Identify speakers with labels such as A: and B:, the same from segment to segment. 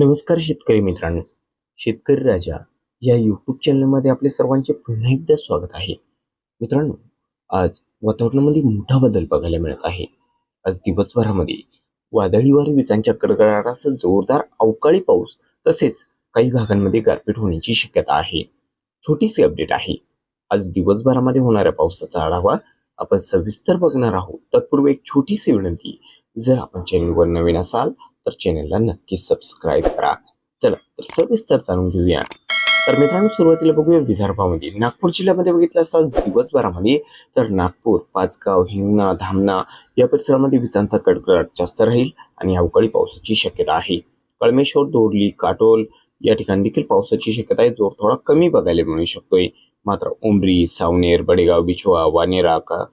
A: नमस्कार शेतकरी मित्रांनो. शेतकरी राजा या यूट्यूब चॅनलमध्ये आपले सर्वांचे पुन्हा एकदा स्वागत आहे. मित्रांनो आज वातावरणामध्ये मोठा बदल बघायला मिळत आहे. आज दिवसभरामध्ये वादळी वारे विजांच्या कडकडाटासह जोरदार अवकाळी पाऊस तसेच काही भागांमध्ये गारपीट होण्याची शक्यता आहे. छोटीशी अपडेट आहे. आज दिवसभरामध्ये होणाऱ्या पावसाचा आढावा आपण सविस्तर बघणार आहोत. तत्पूर्वी एक छोटीशी विनंती जर आपण चॅनलवर नवीन असाल तर चॅनेलला नक्की सबस्क्राईब करा. चला तर सविस्तर जाणून घेऊया. तर मित्रांनो सुरुवातीला बघूया विदर्भामध्ये. नागपूर जिल्ह्यामध्ये बघितलं असता दिवसभरामध्ये तर नागपूर पाचगाव हिंगणा धामणा या परिसरामध्ये विजांचा कडकडाट जास्त राहील आणि अवकाळी पावसाची शक्यता आहे. कळमेश्वर दोरली काटोल या ठिकाणी देखील पावसाची शक्यता आहे. जोर थोडा कमी बघायला मिळू शकतोय. मात्र उमरी सावनेर बडेगाव बिछवा वानेरा का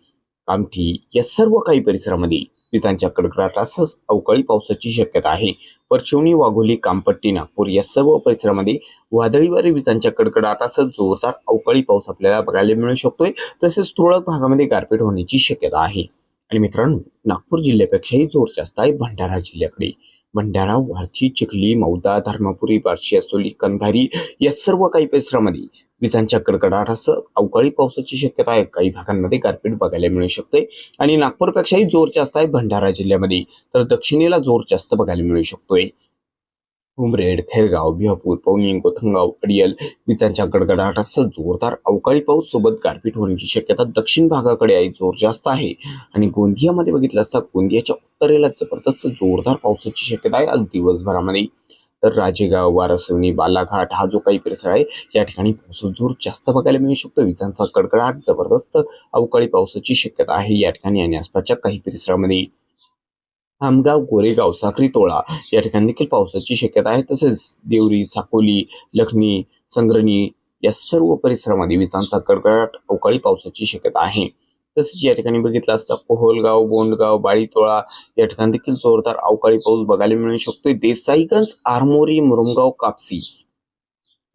A: कामठी या सर्व काही परिसरामध्ये विजांच्या कडकडाटासह अवकाळी पावसाची शक्यता आहे. परशिवनी वाघोली कामपट्टी नागपूर या सर्व परिसरामध्ये वादळी वारे विजांच्या कडकडाटासह जोरदार अवकाळी पाऊस आपल्याला बघायला मिळू शकतोय. तसेच तुरळक भागामध्ये गारपीट होण्याची शक्यता आहे. आणि मित्रांनो नागपूर जिल्ह्यापेक्षाही जोर जास्त आहे भंडारा जिल्ह्याकडे. भंडारा वारथी चिखली मौदा धर्मपुरी बार्शी असोली कंधारी या सर्व काही परिसरामध्ये विजांच्या कडकडाटासह अवकाळी पावसाची शक्यता आहे. काही भागांमध्ये गारपीट बघायला मिळू शकते आणि नागपूरपेक्षाही जोर जास्त आहे भंडारा जिल्ह्यामध्ये. तर दक्षिणेला जोर जास्त बघायला मिळू शकतोय. उमरेड खैरगाव बिहापूर पवनी कोथंगाव अडियल विजांच्या गडगडाटासह जोरदार अवकाळी पाऊस सोबत गारपीट होण्याची शक्यता दक्षिण भागाकडे आहे. जोर जास्त आहे. आणि गोंदियामध्ये बघितलं असता गोंदियाच्या उत्तरेला जबरदस्त जोरदार पावसाची शक्यता आहे. आज दिवसभरामध्ये तर राजेगाव वारसवणी बालाघाट हा जो काही परिसर आहे या ठिकाणी पावसाचा जोर जास्त बघायला मिळू शकतो. विजांचा कडकडाट जबरदस्त अवकाळी पावसाची शक्यता आहे या ठिकाणी आणि आसपासच्या काही परिसरामध्ये. आमगाव गोरेगाव साखरी तोळा या ठिकाणी देखील पावसाची शक्यता आहे. तसेच देवरी साकोली लखनी संग्रणी या सर्व परिसरामध्ये विजांचा कडकडाट अवकाळी पावसाची शक्यता आहे. तसेच या ठिकाणी बघितलं असता कोहोलगाव बोंडगाव बाळीतोळा या ठिकाणी देखील जोरदार अवकाळी पाऊस बघायला मिळू शकतोय. देसाईगंज आरमोरी मुरुमगाव कापसी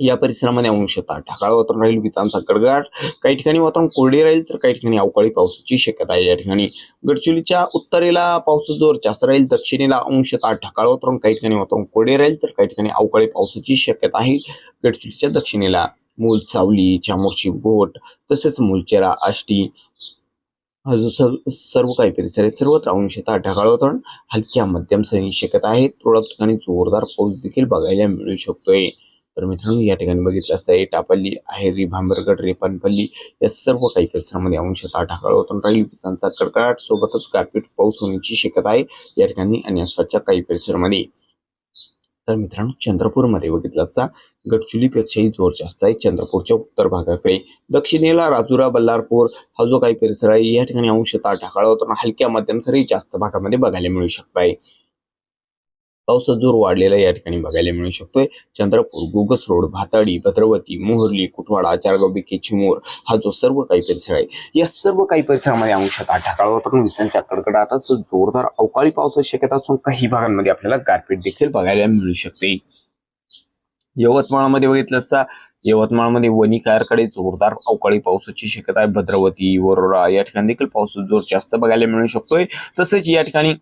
A: या परिसरामध्ये अंशतः ढगाळ वातावरण राहील विजांचा गडगडाट. काही ठिकाणी वातावरण कोरडे राहील तर काही ठिकाणी अवकाळी पावसाची शक्यता आहे. या ठिकाणी गडचिरोलीच्या उत्तरेला पावसाचा जोर जास्त राहील दक्षिणेला अंशतः ढगाळ वातावरण काही ठिकाणी वातावरण कोरडे राहील तर काही ठिकाणी अवकाळी पावसाची शक्यता आहे. गडचिरोलीच्या दक्षिणेला मूल सावली चामोर्शी गोट तसेच मुलचेरा आष्टी जो सर्व सर्व काही परिसर आहे सर्वत्र अंशतः ढगाळ वातावरण हलक्या मध्यम सरी शकत आहे. तुरळक ठिकाणी जोरदार पाऊस देखील बघायला मिळू शकतोय. तर मित्रांनो या ठिकाणी बघितलं असता एटापल्ली आहेरी भांबरगड रेपानपल्ली या सर्व काही परिसरामध्ये अंशतः ढगाळ वातावरण राहील विजांचा कडकडाट सोबतच गारपीट पाऊस होण्याची शक्यता आहे या ठिकाणी आणि आसपासच्या काही परिसरामध्ये. तर मित्रांनो चंद्रपूरमध्ये बघितलं असता गडचुलीपेक्षाही जोर जास्त आहे. चंद्रपूरच्या उत्तर भागाकडे दक्षिणेला राजुरा बल्लारपूर हा जो काही परिसर आहे या ठिकाणी अंशतः ढगाळ होताना हलक्या मध्यम सरी जास्त भागामध्ये बघायला मिळू शकत आहे. पावसाचा जोर वाढलेला या ठिकाणी बघायला मिळू शकतोय. चंद्रपूर गुगस रोड भाताडी भद्रवती मोहर्ली कुटवाडा चारगाव बिके हा जो सर्व काही परिसर आहे या सर्व काही परिसरामध्ये अंशतः ढगाळ वातावरण विजांच्या कडकडाटाच जोरदार अवकाळी पावसाची शक्यता असून काही भागांमध्ये आपल्याला गारपीट देखील बघायला मिळू शकते. यवतमाळमध्ये बघितलं असता यवतमाळमध्ये वनिकारकडे जोरदार अवकाळी पावसाची शक्यता आहे. भद्रवती वरोरा या ठिकाणी देखील पावसाचा जोर जास्त बघायला मिळू शकतोय. तसेच या ठिकाणी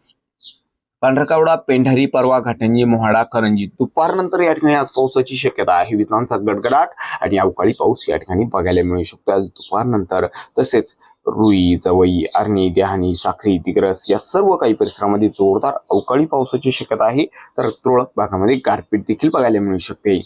A: पांढरकावडा पेंढारी परवा घाटंजी मोहाडा करंजी दुपारनंतर या ठिकाणी आज पावसाची शक्यता आहे. विजांचा गडगडाट आणि अवकाळी पाऊस या ठिकाणी बघायला मिळू शकतो. आज दुपारनंतर तसेच रुई जवई अर्णी देहानी साखरी दिग्रस या सर्व काही परिसरामध्ये जोरदार अवकाळी पावसाची शक्यता आहे. तर तुरळक भागामध्ये गारपीट देखील बघायला मिळू शकते.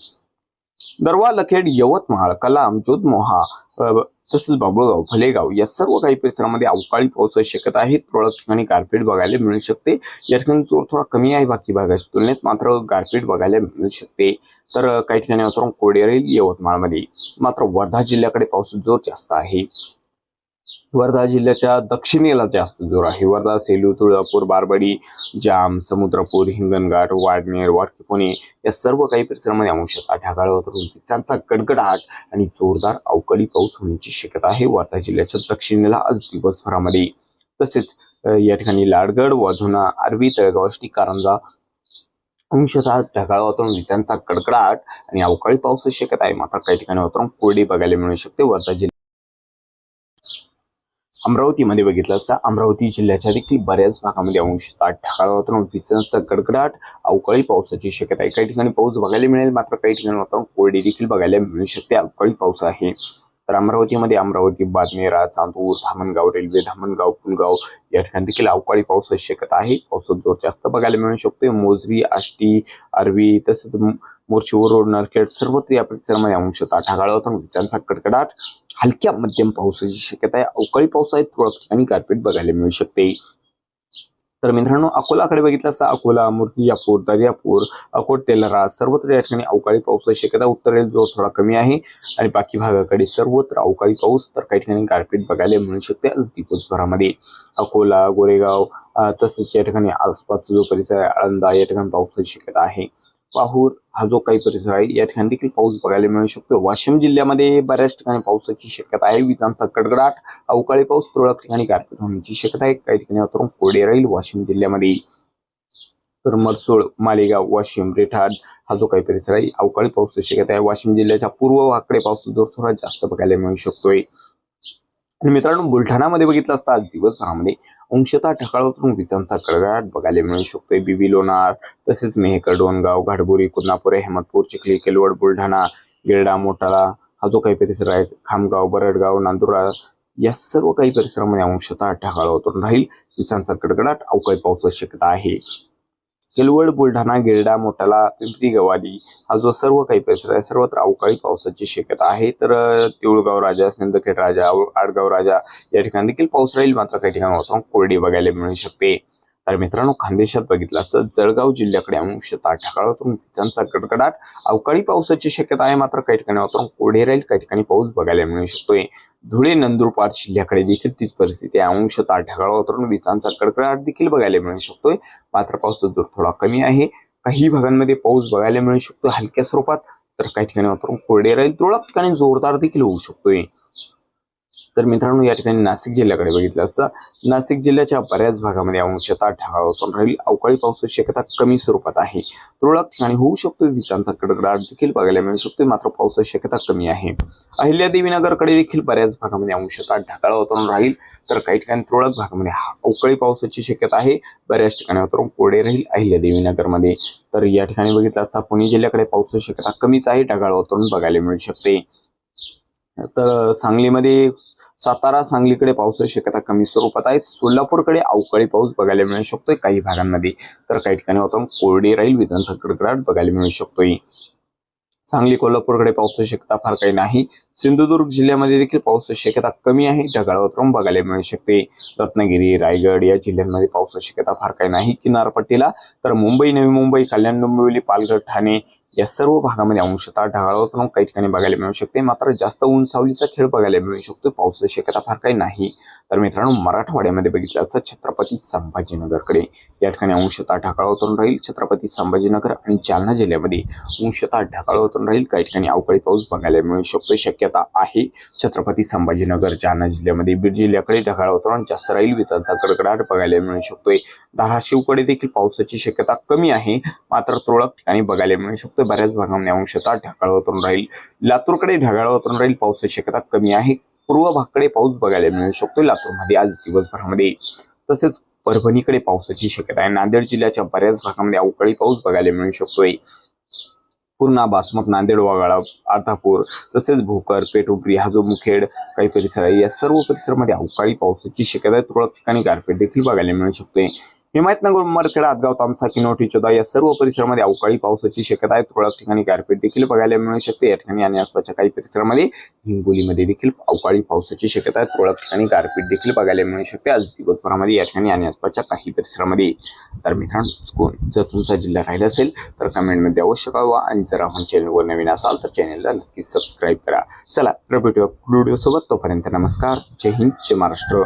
A: दरवा लखेड यवतमाळ कलाम जोधमोहा तसंच तसेच बाबुळगाव भलेगाव या सर्व काही परिसरामध्ये अवकाळी पावसाची शक्यता आहे. तुरळक ठिकाणी गारपीट बघायला मिळू शकते. या ठिकाणी जोर थोडा कमी आहे बाकी भागाच्या तुलनेत. मात्र गारपीट बघायला मिळू शकते. तर काही ठिकाणी वातावरण कोरडे राहील यवतमाळमध्ये. मात्र वर्धा जिल्ह्याकडे पाऊस जोर जास्त आहे. वर्धा जिल्ह्याच्या दक्षिणेला जास्त जोर आहे. वर्धा सेलू तुळजापूर बारबडी जाम समुद्रपूर हिंगणघाट वाडनेर वाडकीपुणे या सर्व काही परिसरामध्ये अंशतः ढगाळ वातावरण विजांचा गडगडाट आणि जोरदार अवकाळी पाऊस होण्याची शक्यता आहे. वर्धा जिल्ह्याच्या दक्षिणेला आज दिवसभरामध्ये. तसेच या ठिकाणी लाडगड वधुना आरवी तळगाव आष्टी कारंजा अंशतः ढगाळ वातावरण विजांचा कडकडाट आणि अवकाळी पावसाची शक्यता आहे. मात्र काही ठिकाणी वातावरण कोरडे बघायला मिळू शकते. वर्धा जिल्ह्यात अमरावतीमध्ये बघितलं असता अमरावती जिल्ह्याच्या देखील बऱ्याच भागामध्ये अंशतः ढगाळ वातावरण विजांचा गडगडाट अवकाळी पावसाची शक्यता आहे. काही ठिकाणी पाऊस बघायला मिळेल मात्र काही ठिकाणी वातावरण कोरडे देखील बघायला मिळू शकते. अवकाळी पाऊस आहे. तर अमरावतीमध्ये अमरावती बादमेरा चांदूर धामणगाव रेल्वे धामणगाव पुलगाव या ठिकाणी देखील अवकाळी पावसाची शक्यता आहे. पावसात जोर जास्त बघायला मिळू शकतोय. मोजरी आष्टी आरवी तसेच मोर्शीवर रोड नरखेड सर्वत्र या परिसरामध्ये अंशतः ढगाळ वातावरण विजांचा कडकडाट हलक्या मध्यम पावसाची शक्यता आहे. अवकाळी पावसाळ्यात आहे तुरळक ठिकाणी गारपीट बघायला मिळू शकते. तर मित्रांनो अकोलाकडे बघितलं असता अकोला मूर्तिजापूर दर्यापूर अकोट तेलरा सर्वत्र या ठिकाणी अवकाळी पावसाची शक्यता उत्तरेल जो थोडा कमी आहे आणि बाकी भागाकडे सर्वत्र अवकाळी पाऊस तर काही ठिकाणी गारपीट बघायला मिळू शकते आज दिवसभरामध्ये. अकोला गोरेगाव तसेच या ठिकाणी आसपासचा जो परिसर आहे आळंदा या ठिकाणी पावसाची शक्यता आहे. पाहूर हा जो काही परिसर आहे या ठिकाणी देखील पाऊस बघायला मिळू शकतो. वाशिम जिल्ह्यामध्ये बऱ्याच ठिकाणी पावसाची शक्यता आहे. विजांचा कडकडाट अवकाळी पाऊस तुरळक ठिकाणी गारपीट होण्याची शक्यता आहे. काही ठिकाणी वातावरण कोरडे राहील. वाशिम जिल्ह्यामध्ये तर मरसूळ मालेगाव वाशिम रेठाड हा जो काही परिसर आहे अवकाळी पावसाची शक्यता आहे. वाशिम जिल्ह्याच्या पूर्व वाकडे पाऊस जोर थोडा जास्त बघायला मिळू शकतोय. आणि मित्रांनो बुलढाणामध्ये बघितलं असता आज दिवसभरामध्ये अंशतः ढगाळ उतरून विजांचा कडकडाट बघायला मिळू शकतोय. बिबी लोणार तसेच मेहकर डोनगाव घाटबोरी कुदनापुरे हेमतपूर चिखली केलवड बुलढाणा गिरडा मोटाळा हा जो काही परिसर आहे खामगाव बरडगाव नांदुरा या सर्व काही परिसरामध्ये अंशतः ढगाळ उतरून राहील. विजांचा कडकडाट अवकाळी पावसाची शक्यता आहे. केलवड बुलढाणा गिरडा मोठाला पिंपरी गवाली हा जो सर्व काही परिसर आहे सर्वत्र अवकाळी पावसाची शक्यता आहे. तर तिळगाव राजा सिंदखेड राजा आडगाव राजा या ठिकाणी देखील पाऊस राहील मात्र काही ठिकाणी वातावरण कोरडी बघायला मिळू शकते. तर मित्रांनो खानदेशात बघितलं असतं जळगाव जिल्ह्याकडे अंशतः ढगाळातून विजांचा गडगडाट. अवकाळी पावसाची शक्यता आहे मात्र काही ठिकाणी वातावरण कोरडे राहील काही ठिकाणी पाऊस बघायला मिळू शकतोय. धुळे नंदुरबार जिल्ह्याकडे देखील तीच परिस्थिती आहे. अंशतः ढगाळ वातावरण विजांचा गडगडाट देखील बघायला मिळू शकतोय. मात्र पावसाचा जोर थोडा कमी आहे. काही भागांमध्ये पाऊस बघायला मिळू शकतो हलक्या स्वरूपात तर काही ठिकाणी वातावरण कोरडे राहील. तुरळक ठिकाणी जोरदार देखील होऊ शकतोय. तर मित्रांनो या ठिकाणी नाशिक जिल्ह्याकडे बघितलं असता. नाशिक जिल्ह्याच्या बऱ्याच भागामध्ये अंशता ढगाळ राहील. अवकाळी पावसाची शक्यता कमी स्वरूपात आहे. तुरळक ठिकाणी होऊ शकतो. विजांचा कडकडाट देखील बघायला मिळू शकतो. मात्र पावसाची शक्यता कमी आहे. अहिल्यादेवीनगरकडे देखील बऱ्याच भागामध्ये अंशता ढगाळ वातावरण राहील. तर काही ठिकाणी तुरळक भागामध्ये हा- अवकाळी पावसाची शक्यता आहे. बऱ्याच ठिकाणी वातावरण कोरडे राहील अहिल्यादेवीनगरमध्ये. तर या ठिकाणी बघितलं असता पुणे जिल्ह्याकडे पावसाची शक्यता कमीच आहे. ढगाळ वातावरण बघायला मिळू शकते. तर सांगलीमध्ये सातारा सांगलीकडे पावसाची शक्यता कमी स्वरूपात आहे. सोलापूरकडे अवकाळी पाऊस बघायला मिळू शकतोय काही भागांमध्ये. तर काही ठिकाणी वातावरण कोरडी राहील. विजांचा कडकडाट बघायला मिळू शकतोय. सांगली कोल्हापूरकडे पावसाची शक्यता फार काही नाही. सिंधुदुर्ग जिल्ह्यामध्ये देखील पावसाची शक्यता कमी आहे. ढगाळ वातावरण बघायला मिळू शकते. रत्नागिरी रायगड या जिल्ह्यांमध्ये पावसाची शक्यता फार काही नाही. किनारपट्टीला तर मुंबई नवी मुंबई कल्याण डोंबिवली पालघर ठाणे या सर्व भागामध्ये अंशतः ढगाळ वातावरण काही ठिकाणी बघायला मिळू शकते. मात्र जास्त ऊन सावलीचा खेळ बघायला मिळू शकतो. पावसाची शक्यता फार काही नाही. तर मित्रांनो मराठवाड्यामध्ये बघितलं असतं छत्रपती संभाजीनगरकडे या ठिकाणी अंशतः ढगाळ वातावरण राहील. छत्रपती संभाजीनगर आणि जालना जिल्ह्यामध्ये अंशतः ढगाळ वातावरण राहील. काही ठिकाणी अवकाळी पाऊस बघायला मिळू शकतो. शक्यता आहे छत्रपती संभाजीनगर जालना जिल्ह्यामध्ये. बीड जिल्ह्याकडे ढगाळ वातावरण जास्त राहील. विजांचा कडकडाट बघायला मिळू शकतोय. धाराशिवकडे देखील पावसाची शक्यता कमी आहे. मात्र तुरळक ठिकाणी बघायला मिळू शकतो बऱ्याच भागामध्ये अंशतः ढगाळ वातावरण राहील. लातूरकडे ढगाळ वातावरण राहील पावसाची शक्यता कमी आहे. पूर्व भागकडे पाऊस बघायला मिळू शकतो लातूरमध्ये आज दिवसभरामध्ये. तसेच परभणीकडे पावसाची शक्यता आहे. नांदेड जिल्ह्याच्या बऱ्याच भागामध्ये अवकाळी पाऊस बघायला मिळू शकतोय. पूर्णा बासमत नांदेड वागाळा अर्धापूर तसेच भोकर पेटोपरी हा जो मुखेड काही परिसर आहे. या सर्व परिसरामध्ये अवकाळी पावसाची शक्यता आहे. तुरळक ठिकाणी गारपीट देखील बघायला मिळू शकते. हिमायतनगर उमरखेड आदगाव तामसा किनोटी चोदा या सर्व परिसरामध्ये अवकाळी पावसाची शक्यता आहे. तुरळक ठिकाणी गारपीट देखील बघायला मिळू शकते. या ठिकाणी आणि आसपासच्या काही परिसरामध्ये हिंगोलीमध्ये देखील अवकाळी पावसाची शक्यता आहे. तुरळक ठिकाणी गारपीट देखील बघायला मिळू शकते. आज दिवसभरामध्ये या ठिकाणी आणि आसपासच्या काही परिसरामध्ये. तर मित्रांनो कोण जर तुमचा जिल्हा राहिला असेल तर कमेंटमध्ये अवश्य कळवा. आणि जर आपण चॅनलवर नवीन असाल तर चॅनलला नक्की सबस्क्राईब करा. चला व्हिडिओ व्हिडिओ सोबत. तोपर्यंत नमस्कार. जय हिंद जय महाराष्ट्र.